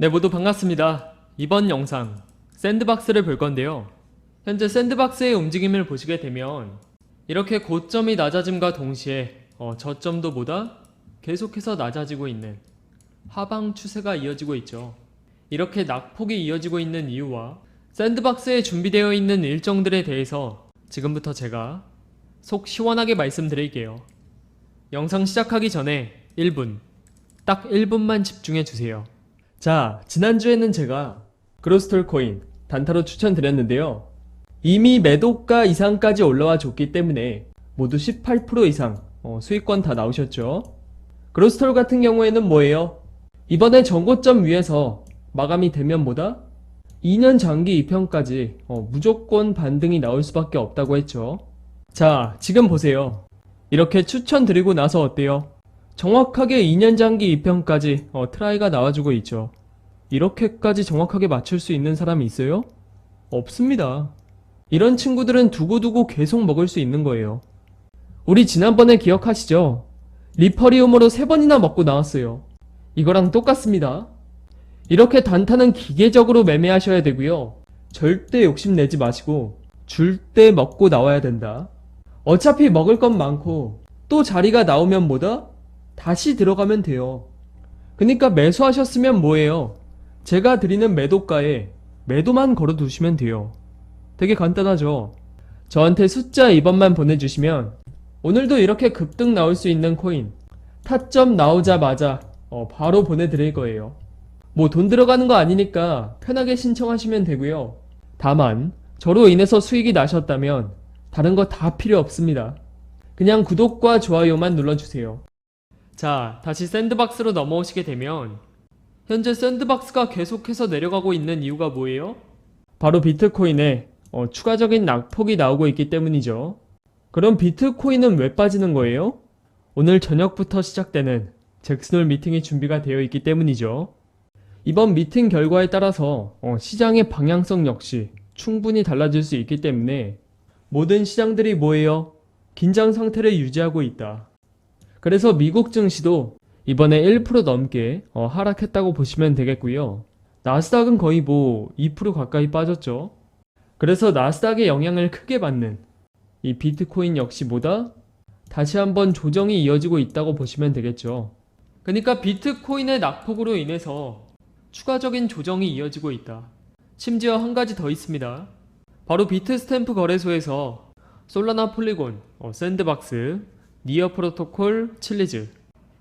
네, 모두 반갑습니다. 이번 영상 샌드박스를 볼 건데요. 현재 샌드박스의 움직임을 보시게 되면 이렇게 고점이 낮아짐과 동시에 어, 저점도 보다 계속해서 낮아지고 있는 하방 추세가 이어지고 있죠. 이렇게 낙폭이 이어지고 있는 이유와 샌드박스에 준비되어 있는 일정들에 대해서 지금부터 제가 속 시원하게 말씀드릴게요. 영상 시작하기 전에 1분, 딱 1분만 집중해 주세요. 자, 지난주에는 제가 그로스톨 코인 단타로 추천드렸는데요. 이미 매도가 이상까지 올라와 줬기 때문에 모두 18% 이상 어, 수익권 다 나오셨죠. 그로스톨 같은 경우에는 뭐예요? 이번에 전고점 위에서 마감이 되면 뭐다? 2년 장기 입형까지 어, 무조건 반등이 나올 수밖에 없다고 했죠. 자, 지금 보세요. 이렇게 추천드리고 나서 어때요? 정확하게 2년 장기 입형까지 어, 트라이가 나와주고 있죠. 이렇게까지 정확하게 맞출 수 있는 사람이 있어요? 없습니다. 이런 친구들은 두고두고 계속 먹을 수 있는 거예요. 우리 지난번에 기억하시죠? 리퍼리움으로 3번이나 먹고 나왔어요. 이거랑 똑같습니다. 이렇게 단타는 기계적으로 매매하셔야 되고요. 절대 욕심내지 마시고 줄 때 먹고 나와야 된다. 어차피 먹을 건 많고 또 자리가 나오면 뭐다? 다시 들어가면 돼요. 그니까 매수하셨으면 뭐예요? 제가 드리는 매도가에 매도만 걸어 두시면 돼요. 되게 간단하죠? 저한테 숫자 2번만 보내주시면 오늘도 이렇게 급등 나올 수 있는 코인 타점 나오자마자 어, 바로 보내드릴 거예요. 뭐 돈 들어가는 거 아니니까 편하게 신청하시면 되고요. 다만 저로 인해서 수익이 나셨다면 다른 거 다 필요 없습니다. 그냥 구독과 좋아요만 눌러주세요. 자, 다시 샌드박스로 넘어오시게 되면 현재 샌드박스가 계속해서 내려가고 있는 이유가 뭐예요? 바로 비트코인에 어, 추가적인 낙폭이 나오고 있기 때문이죠. 그럼 비트코인은 왜 빠지는 거예요? 오늘 저녁부터 시작되는 잭슨홀 미팅이 준비가 되어 있기 때문이죠. 이번 미팅 결과에 따라서 어, 시장의 방향성 역시 충분히 달라질 수 있기 때문에 모든 시장들이 뭐예요? 긴장 상태를 유지하고 있다. 그래서 미국 증시도 이번에 1% 넘게 어, 하락했다고 보시면 되겠고요. 나스닥은 거의 뭐 2% 가까이 빠졌죠. 그래서 나스닥의 영향을 크게 받는 이 비트코인 역시 보다 다시 한번 조정이 이어지고 있다고 보시면 되겠죠. 그러니까 비트코인의 낙폭으로 인해서 추가적인 조정이 이어지고 있다. 심지어 한 가지 더 있습니다. 바로 비트스탬프 거래소에서 솔라나 폴리곤, 어, 샌드박스, 니어 프로토콜, 칠리즈,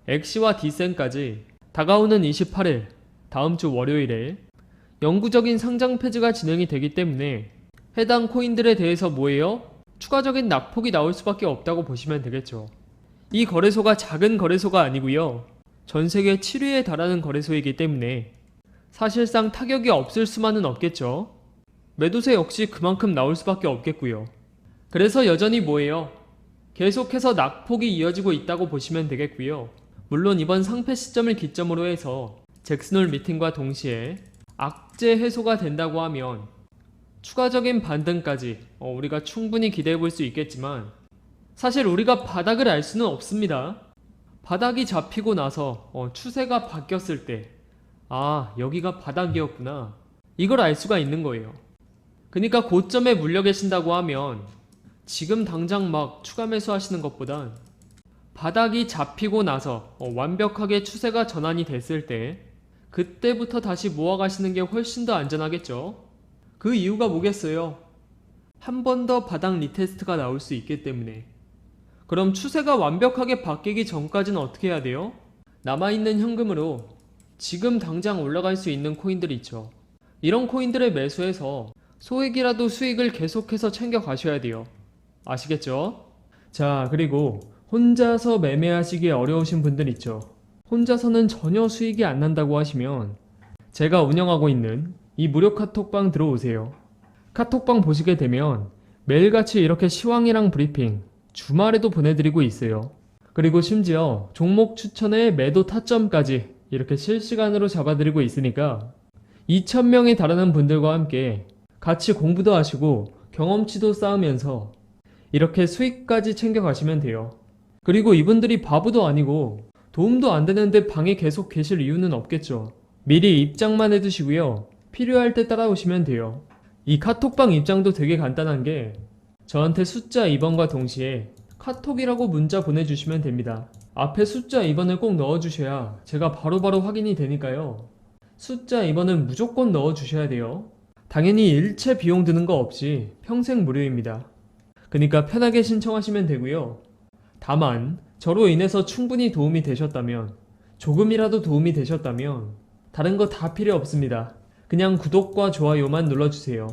엑시와 디센까지 다가오는 28일, 다음 주 월요일에 영구적인 상장 폐지가 진행이 되기 때문에 해당 코인들에 대해서 뭐예요? 추가적인 낙폭이 나올 수밖에 없다고 보시면 되겠죠. 이 거래소가 작은 거래소가 아니고요. 전 세계 7위에 달하는 거래소이기 때문에 사실상 타격이 없을 수만은 없겠죠. 매도세 역시 그만큼 나올 수밖에 없겠고요. 그래서 여전히 뭐예요? 계속해서 낙폭이 이어지고 있다고 보시면 되겠고요. 물론 이번 상패 시점을 기점으로 해서 잭슨홀 미팅과 동시에 악재 해소가 된다고 하면 추가적인 반등까지 어, 우리가 충분히 기대해 볼 수 있겠지만 사실 우리가 바닥을 알 수는 없습니다. 바닥이 잡히고 나서 어, 추세가 바뀌었을 때 아, 여기가 바닥이었구나. 이걸 알 수가 있는 거예요. 그러니까 고점에 물려 계신다고 하면 지금 당장 막 추가 매수하시는 것보단 바닥이 잡히고 나서 어, 완벽하게 추세가 전환이 됐을 때 그때부터 다시 모아가시는 게 훨씬 더 안전하겠죠. 그 이유가 뭐겠어요? 한 번 더 바닥 리테스트가 나올 수 있기 때문에. 그럼 추세가 완벽하게 바뀌기 전까지는 어떻게 해야 돼요? 남아있는 현금으로 지금 당장 올라갈 수 있는 코인들 있죠. 이런 코인들을 매수해서 소액이라도 수익을 계속해서 챙겨 가셔야 돼요. 아시겠죠? 자, 그리고 혼자서 매매하시기 어려우신 분들 있죠. 혼자서는 전혀 수익이 안 난다고 하시면 제가 운영하고 있는 이 무료 카톡방 들어오세요. 카톡방 보시게 되면 매일같이 이렇게 시황이랑 브리핑 주말에도 보내드리고 있어요. 그리고 심지어 종목 추천에 매도 타점까지 이렇게 실시간으로 잡아드리고 있으니까 2,000명에 달하는 분들과 함께 같이 공부도 하시고 경험치도 쌓으면서 이렇게 수익까지 챙겨가시면 돼요. 그리고 이분들이 바보도 아니고 도움도 안 되는데 방에 계속 계실 이유는 없겠죠. 미리 입장만 해두시고요. 필요할 때 따라오시면 돼요. 이 카톡방 입장도 되게 간단한 게 저한테 숫자 2번과 동시에 카톡이라고 문자 보내주시면 됩니다. 앞에 숫자 2번을 꼭 넣어주셔야 제가 바로바로 확인이 되니까요. 숫자 2번은 무조건 넣어주셔야 돼요. 당연히 일체 비용 드는 거 없이 평생 무료입니다. 그러니까 편하게 신청하시면 되고요. 다만 저로 인해서 충분히 도움이 되셨다면 조금이라도 도움이 되셨다면 다른 거 다 필요 없습니다. 그냥 구독과 좋아요만 눌러주세요.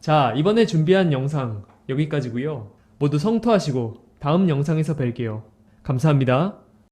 자, 이번에 준비한 영상 여기까지고요. 모두 성토하시고 다음 영상에서 뵐게요. 감사합니다.